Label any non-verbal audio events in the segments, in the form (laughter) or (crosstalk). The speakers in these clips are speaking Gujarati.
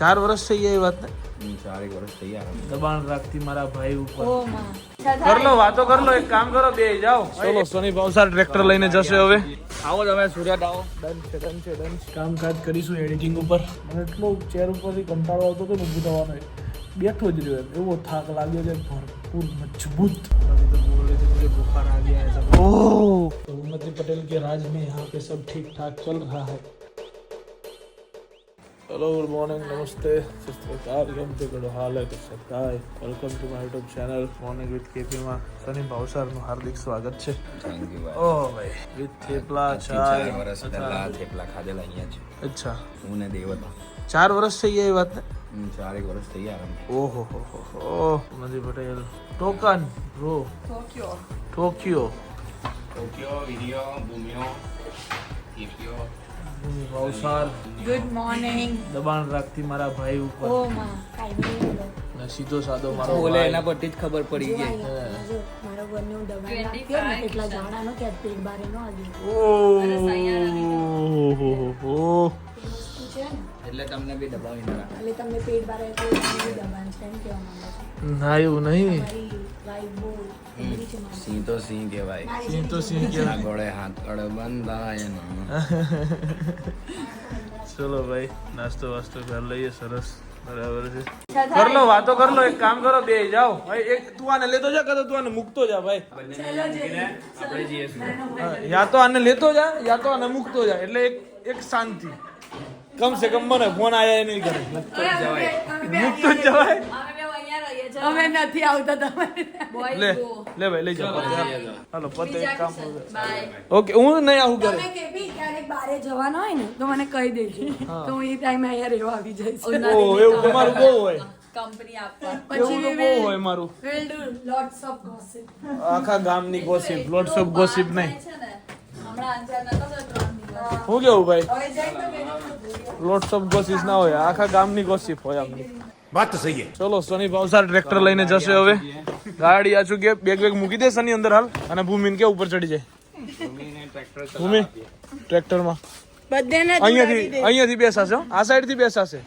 ચાર વર્ષ થઈ ગયા એ વાત હમ, ચાર એક વર્ષ થઈ ગયા દબાણ રાખતી મારા ભાઈ ઉપર ઓ માં કર લો વાતો કર લો એક કામ કરો બે જાઓ ચલો સોની ભાવસાર ટ્રેક્ટર લઈને જશે હવે આવો તમે સુરત આવો ડન છે ડન છે ડન છે કામકાજ કરીશું એડિટિંગ ઉપર મને એટલો ચેર ઉપરથી કંટાળો આવતો હતો ને ઊભું થવાનો એ. બેઠો જ રહ્યો એમ એવો થાક લાગ્યો છે ભરપૂર મજબૂત अभी तो बोल रहे थे मुझे बुखार आ गया है सब ओह तो उन्नति पटेल के राज में यहाँ पे सब ठीक ठाक चल रहा है હેલો ગુડ મોર્નિંગ નમસ્તે સસ્ત્રકાર કેમ છો ઘણો હાલ હે સત્તાય welcome to my YouTube channel morning with કેફીમાં Sunny ભાવસારનું હાર્દિક સ્વાગત છે. ઓ ભાઈ વિથ થેપલા ચાર વર્ષ પહેલા થેપલા ખાધેલા અહીંયા છે અચ્છા. હું ને દેવ ચાર વર્ષ થઈ ગયા એ વાત ને ચારેક વર્ષ થઈ ગયા ઓહો હો હો હો. મજી Patel. Token bro Tokyo Tokyo. Tokyo video ભૂમિયો થેપીઓ ભાવસાર ગુડ મોર્નિંગ દબાણ રાખતી મારા ભાઈ ઉપર. ઓ માં કાઈ નહીં સીધો સાદો મારો બોલે એના પરથી જ ખબર પડી ગઈ. મારો ઘરનું દબાણ નાખ્યો ને એટલા જાણાનો કે પેટ બારે નો આવ્યો. ઓ હો હો હો. એટલે તમને બી દબાવી ના એટલે તમને પેટ બારે એટલે તમને દબાણ છે એમ કહેવા માંગુ છું. ના એવું નહીં. સિંહ તો સિંહ કહેવાય. સિંહ તો સિંહ કહેવાય. ગોળે હાથ કડે બંધાય ના ચલો ભાઈ નાસ્તો વાસ્તો ઘર લઈએ સરસ. બરાબર છે. કર લો વાતો કર લો એક કામ કરો બે જાઓ. ભાઈ એક તું આને લેતો જા કદો તું આને મૂકતો જા ભાઈ. આપણે જઈએ હા, યા તો આને લેતો જા યા તો આને મૂકતો જા. એટલે એક એક શાંતિ. કમ સે કમ મને ફોન આયા નહીં કરે. મુક્ત જ જવાય અમે નથી આવતા તમારે લે લે ભાઈ લઈ જાઓ. હાલો પતે એક કામ ઓકે હું નહીં આવું ઘરે. તમે કે બી ક્યારેક બારે જવાના હોય ને તો મને કહી દેજો. તો હું એ ટાઈમે અહીંયા રહેવા આવી જઈશ. ઓ એવું તમારું બહુ હોય. કંપની આપવા. એવું તો બહુ હોય મારું. lots of gossip. આખા ગામની ગોસિપ લોટ્સ ઓફ ગોસિપ નહીં. હમણાં અંજાર નતો હું કેવું ભાઈ? લોટ્સ ઓફ ગોસિસ ના હોય. આખા ગામની ગોસિપ હોય આપણી. વાત તો સહી है ચલો સોની ભાવસાર ટ્રેક્ટર લઈને જશે હવે. ગાડી આ કે બેગ બેગ મૂકી દે સની અંદર હાલ. અને ભૂમિન કે ઉપર ચડી જાય. ભૂમિ ટ્રેક્ટરમાં. અહીંયાથી અહીંયાથી બેસાશે આ સાઈડથી બેસાશે.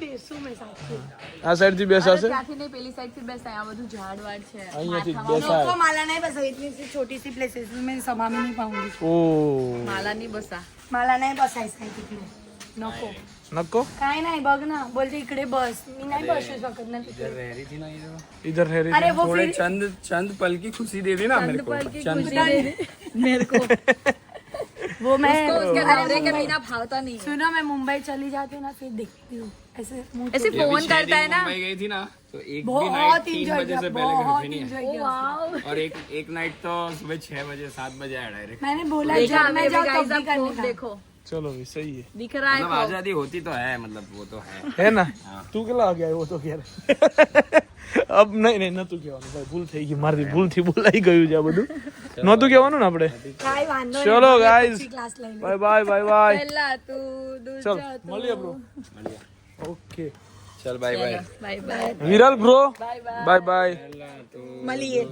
બેસું મેં સાથે આ સાઈડ થી બેસાશે ત્યાંથી નહીં પેલી સાઈડ થી બેસાય આ બધું ઝાડ વાડ છે અહીંયાથી જ लोग બેસાય को माला नहीं बस इतनी सी छोटी सी प्लेसेस में मैं समा में नहीं पाऊंगी ઓ માલા ની બસા मला नाही बसायचं आहे तिकडे नको નક્કો काय नाही बघ ना बोलते इकडे बस मी नाही बसू शकत ना तिकडे इधर है रे अरे वो फिर चंद चंद पल की खुशी दे दी ना मेरे को चंद मेरे को वो मैं उसके अरे नवरे के वो मैं भावता नहीं सुनो मैं मुंबई चली जाती हूँ ना फिर देखती हूँ ऐसे ऐसे फोन करता है ना मुंबई गई थी ना तो एक बहुत इंजॉय किया बहुत इंजॉय किया और एक एक नाइट तो सुबह छह बजे सात बजे आया डायरेक्ट मैंने बोला जब मैं जाऊँ तब भी करने देखो चलो भी सही है दिख रहा है मतलब आजादी होती तो है मतलब वो तो है है ना तू क्या आ गया वो तो कह અબ નહીં નહીં નતું કહેવાનું. ભાઈ ભૂલ થઈ ગઈ. મારી ભૂલથી ભૂલાઈ ગયું છે આ બધું. નહોતું કહેવાનું ને આપણે? ચલો guys bye bye bye bye ચલ મળીએ બ્રો ઓકે ચલ bye bye bye Viral bro bye bye મળીએ.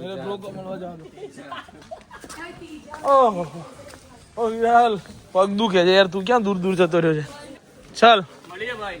ઓહ ઓ વિરલ. પગ દુખે છે યાર. તું ક્યાં દૂર દૂર જતો રહ્યો છે? ચલ. મળીએ ભાઈ.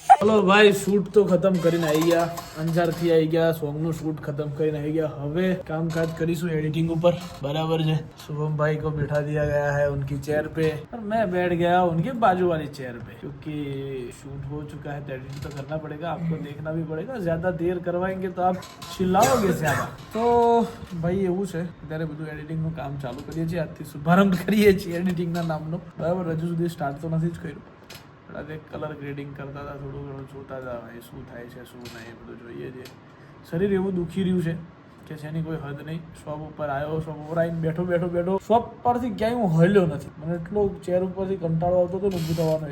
ચલો ભાઈ શૂટ તો ખતમ કરીને આવી ગયા અંજારથી આવી ગયા સોંગનું શૂટ ખતમ કરીને આવી ગયા હવે કામકાજ કરીશું એડિટિંગ ઉપર बराबर है शुभम भाई को बिठा दिया गया है उनकी चेयर पे और मैं बैठ गया उनके बाजू वाली चेयर पे क्योंकि शूट हो चुका है तो एडिट तो करना पड़ेगा आपको देखना भी पड़ेगा ज्यादा देर करवाएंगे तो आप चिल्लाओगे ज्यादा તો ભાઈ એવું છે અત્યારે બધું એડિટિંગનું કામ ચાલુ કરીએ છીએ આજથી શુભારંભ કરીએ છીએ એડિટિંગના નામનો બરાબર હજુ સુધી સ્ટાર્ટ તો નથી જ કર્યું કદાચ એક કલર ગ્રેડિંગ કરતા હતા, થોડું ઘણું જોતા હતા ભાઈ શું થાય છે, શું નહીં, એ બધું જોઈએ છે. શરીર એવું દુખી રહ્યું છે કે જેની કોઈ હદ નહીં. શોપ ઉપર આવ્યો શોપ ઉપર આવીને બેઠો બેઠો બેઠો શોપ પરથી ક્યાંય હું હલ્યો નથી. મને એટલો ચેર ઉપરથી કંટાળો આવતો હતો ને ઊભું થવાનો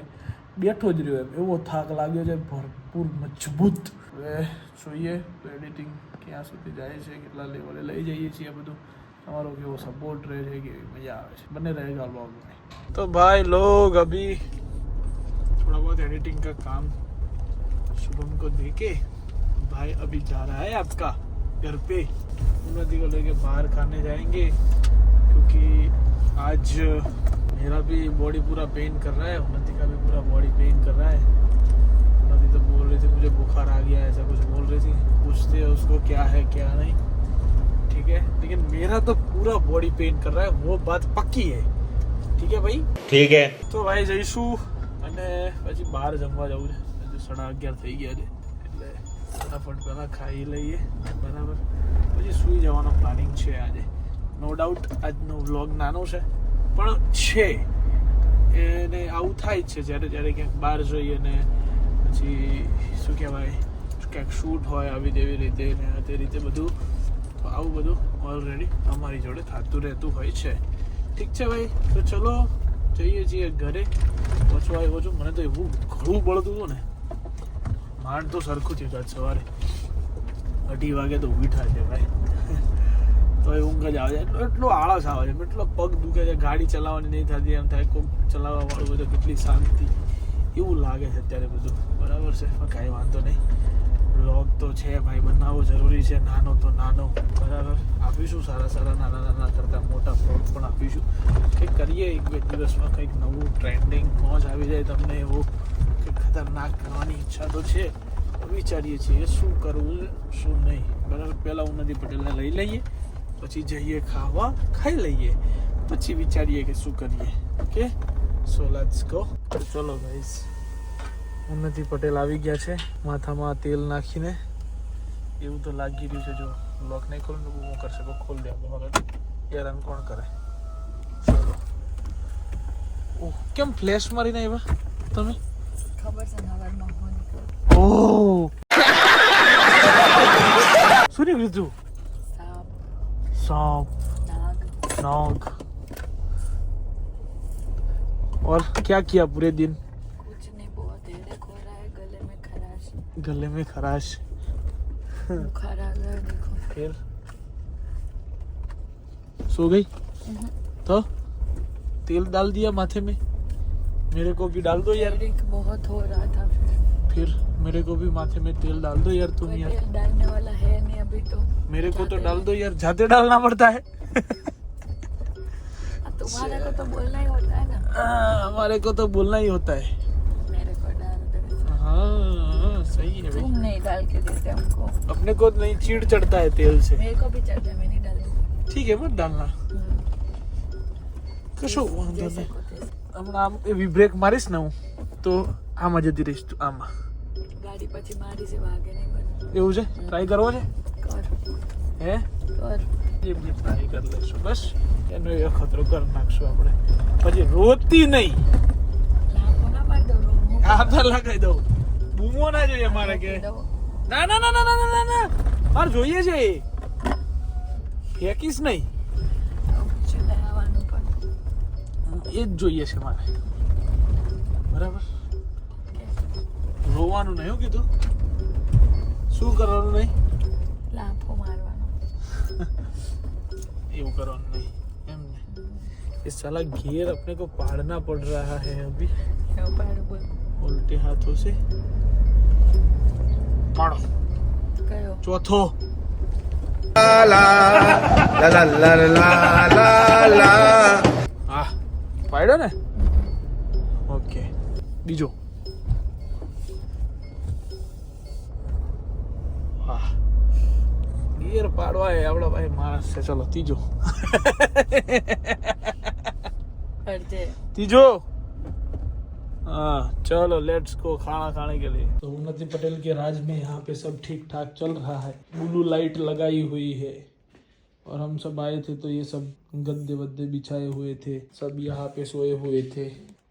બેઠો જ રહ્યો એમ. એવો થાક લાગ્યો છે, ભરપૂર મજબૂત. હવે જોઈએ એડિટિંગ ક્યાં સુધી જાય છે, કેટલા લેવલે લઈ જઈએ છીએ બધું. તમારો કેવો સપોર્ટ રહે છે, કેવી મજા આવે છે. બંને રહેગા બ્લોગમાં તો ભાઈ લોગ અભી थोड़ा बहुत एडिटिंग का काम शुभम को दे के भाई अभी जा रहा है आपका घर पे। उन्नति को लेके बाहर खाने जाएँगे क्योंकि आज मेरा भी बॉडी पूरा पेन कर रहा है उन्नति का भी पूरा बॉडी पेन कर रहा है। उन्नति तो बोल रही थी मुझे बुखार आ गया ऐसा कुछ बोल रही थी। पूछते उसको क्या है क्या नहीं। ठीक है लेकिन मेरा तो पूरा बॉडी पेन कर रहा है वो बात पक्की है। ठीक है भाई? ठीक है। तो भाई जयसू અને પછી બહાર જમવા જવું છે. હજુ સાડા અગિયાર થઈ ગયા છે. એટલે ફટાફટ પહેલાં ખાઈ લઈએ. બરાબર. પછી સૂઈ જવાનો પ્લાનિંગ છે આજે. નો ડાઉટ આજનો વ્લોગ નાનો છે, પણ છે. એને આવું થાય જ છે જ્યારે જ્યારે ક્યાંક બહાર જઈએ ને પછી શું કહેવાય, ક્યાંક શૂટ હોય આવી તેવી રીતે ને તે રીતે બધું. તો આવું બધું ઓલરેડી અમારી જોડે થતું રહેતું હોય છે. ઠીક છે ભાઈ? તો ચલો જઈએ છીએ ઘરે. પહોંચવા આવ્યો છું મને તો એવું ઘણું બળતું હતું ને. માંડ તો સરખું થયું આજ સવારે. અઢી વાગે તો ઉઠા છે ભાઈ. (laughs) તો એ ઊંઘ જ આવે છે. એટલો આળસ આવે છે. એટલો પગ દુખે છે. ગાડી ચલાવવાની નહીં થતી, એમ થાય કોઈક ચલાવવા વાળું બધું કેટલી શાંતિ. એવું લાગે છે અત્યારે બધું. બરાબર છે. કાંઈ વાંધો નહીં. બ્લોગ તો છે, ભાઈ, બનાવવો જરૂરી છે, નાનો તો નાનો. બરાબર? આપીશું, સારા સારા, નાના નાના કરતાં મોટા બ્લોગ પણ આપીશું. કંઈક કરીએ, એક બે દિવસમાં કંઈક નવું ટ્રેન્ડિંગ મોજ આવી જાય તમને એવો. કંઈક ખતરનાક કરવાની ઈચ્છા તો છે. વિચારીએ છીએ, શું કરવું, શું નહીં. બરાબર? પહેલાં ઉન્નતિ પટેલને લઈ લઈએ, પછી જઈએ ખાવા, ખાઈ લઈએ. પછી વિચારીએ કે શું કરીએ. ઓકે? સો લેટ્સ ગો ચલો ગાઈસ ઉન્નતિ પટેલ આવી ગયા છે માથામાં તેલ નાખીને એવું તો લાગી રહ્યું છે જો લોક નહીં ખોલું તો હું કરશે તો ખોલ દે આપણે હેરાન કોણ કરે ચલો ઓહ કેમ ફ્લેશ મારીને આવ્યા તમે ખબર છે નવારમાં ફોન ઓહ શું નીકળ્યું તું સાપ सांप નાગ नाग और क्या किया पूरे दिन गले में खराश। बुखार आ गया देखो। फिर? सो गई? तो? तेल डाल दिया माथे में? मेरे को भी डाल दो यार। बहुत हो रहा था फिर। फिर मेरे को भी माथे में तेल डाल दो यार तुम यार। डालने वाला है नहीं अभी तो। मेरे को तो डाल दो यार जाते डालना पड़ता है। तुम्हारे को तो बोलना ही होता है ना। हाँ, हमारे को तो बोलना ही होता है। मेरे को डाल दो। हाँ। सही है तुम भाई नहीं डाल के देते हमको अपने को नहीं चीड़ चढ़ता है तेल से मेरे को भी चढ़ जाए मैं नहीं डालूंगी ठीक है मत डालना हम्म, કશો વાંધો जैसे નહીં को तैसे। હમણાં આમ એવી બ્રેક મારીશ ને હું તો આમાં જતી રહીશ તું આમાં ગાડી પછી મારી છે વાગે નહીં બને એવું છે ટ્રાય કરવો છે કર હે કર એ બી ટ્રાય કરી લઈશું બસ એનો એ અખતરો કરી નાખશું આપણે પછી રોતી નહીં લાંબો ના મારી દો રૂમ આ તો લગાઈ દઉં બૂમો ના જોઈએ મારે કે. ના ના ના ના ના ના ના મારે જોઈએ છે ફેંકીશ નહીં. એ જ જોઈએ છે મારે. બરાબર? રોવાનું નહીં એવું કીધું. શું કરવાનું નહીં? લાફો મારવાનું. (laughs) એવું કરવાનું નહીં. એમ ને. એ સાલા घेर अपने को પાડના પડ रहा है અભી. क्या पाड़ बोल ઉલટી હાથો છે. પાડો. કયો? ચોથો. લા લા લા લા લા લા હા પાડ્યો ને? ઓકે. બીજો. ગીર પાડવા એ આપણા ભાઈ માણસ છે. ચલો ત્રીજો. ત્રીજો. हाँ चलो लेट्स को खाना खाने के लिए। तो उन्नति पटेल के राज में यहाँ पे सब ठीक ठाक चल रहा है। ब्लू लाइट लगाई हुई है। और हम सब आए थे तो ये सब गद्दे वद्दे बिछाए हुए थे। सब यहाँ पे सोए हुए थे।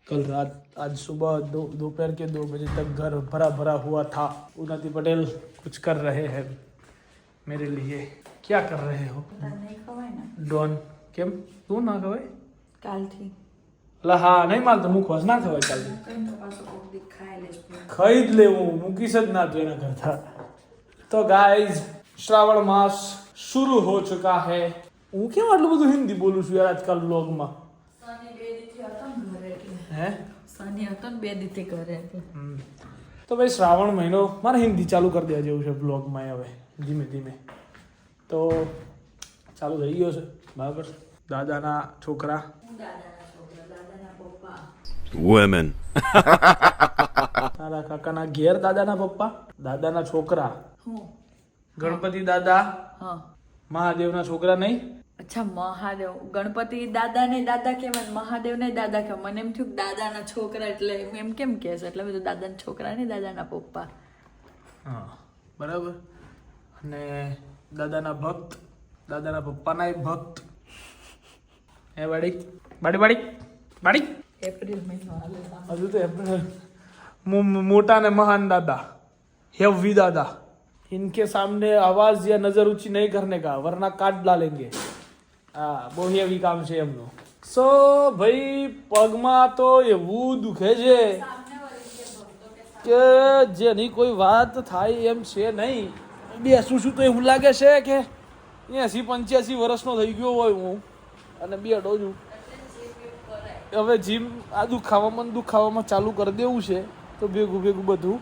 कल रात आज सुबह दो दोपहर के दो बजे तक घर भरा भरा हुआ था। उन्नति पटेल कुछ कर रहे हैं मेरे लिए। क्या कर रहे हो? डॉन केम? तू ना कवे काल थी। એટલે હા નહીં માલ તો મૂકવાસ ના થવાય ચાલતું. ખાઈ લેવું મૂકીશ જ ના જોઈએ કરતા. તો ગાઈઝ શ્રાવણ માસ શુરુ હો ચુકા હે. હું કેમ આટલું બધું હિન્દી બોલું છું યાર આજકાલ વ્લોગમાં? હે? બે તો ભાઈ શ્રાવણ મહિનો મારે હિન્દી ચાલુ કરી દેવા જેવું છે બ્લોગમાં હવે ધીમે ધીમે. તો ચાલુ થઈ ગયો છે બરાબર. દાદાના છોકરા. દાદા. Women. તારા કાકાના ઘેર દાદાના પપ્પા? દાદાના છોકરા. ગણપતિ દાદા? હા. મહાદેવના છોકરા નહીં? અચ્છા મહાદેવ. ગણપતિ દાદા ને દાદા કેમ મહાદેવ ને દાદા કેમ મને એમ થયું કે દાદાના છોકરા એટલે એમ કેમ કહે છે એટલે બધું દાદાના છોકરા ને દાદાના પપ્પા. હા બરાબર. અને દાદાના ભક્ત. દાદાના પપ્પાના ભક્ત. હે બાડી બાડી બાડી બાડી એપ્રિલ મહિનો હાલે છે. હજુ તો એપ્રિલ મો- મોટા ને महान दादा हेवी दादा इनके सामने आवाज या नजर ऊंची नहीं करने का वरना काट डालेंगे હા બહુ હેવી કામ છે એમનું સો ભાઈ પગમાં તો એવું દુખે છે કે જેની કોઈ વાત થાય એમ છે નહીં બેસું છું તો એવું લાગે છે કે એસી પંચ્યાસી વર્ષનો થઈ ગયો હોય હું અને બેઠો છું હવે જીમ આ દુખાવામાં દુખાવામાં ચાલુ કરી દેવું છે, તો ભેગું ભેગું બધું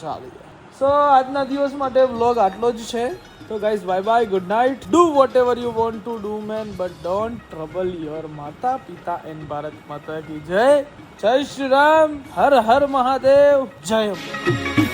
ચાલી જાય. સો આજના દિવસ માટે વ્લોગ આટલો જ છે. તો guys bye bye good night do whatever you want to do man but don't trouble your માતા પિતા એન્ડ ભારત માતા કી જય. જય શ્રી રામ. હર હર મહાદેવ. જય અંબે